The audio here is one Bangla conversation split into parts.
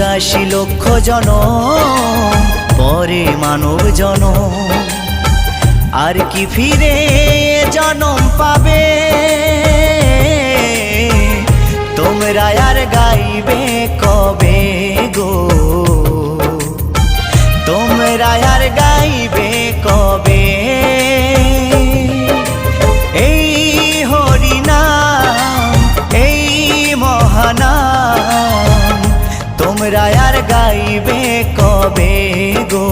চুরাশি লক্ষ জন পরে মানব জন আর কি ফিরে জনম পাবে? তোমরা তোমরা আর গাইবে কবে গো?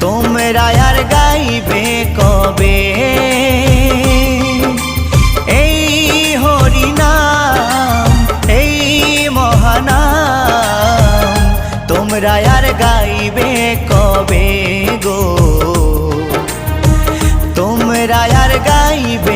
তোমরা আর গাইবে কবে? এই হরিনাম, এই মহানাম, তোমরা আর গাইবে কবে গো? তোমরা আর গাইবে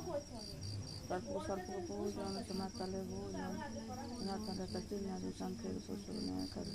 স্বল্প পূজন সোনাতালে ভূজন সোনাতালে তাতির নাগে সংসার প্রসবনায় করে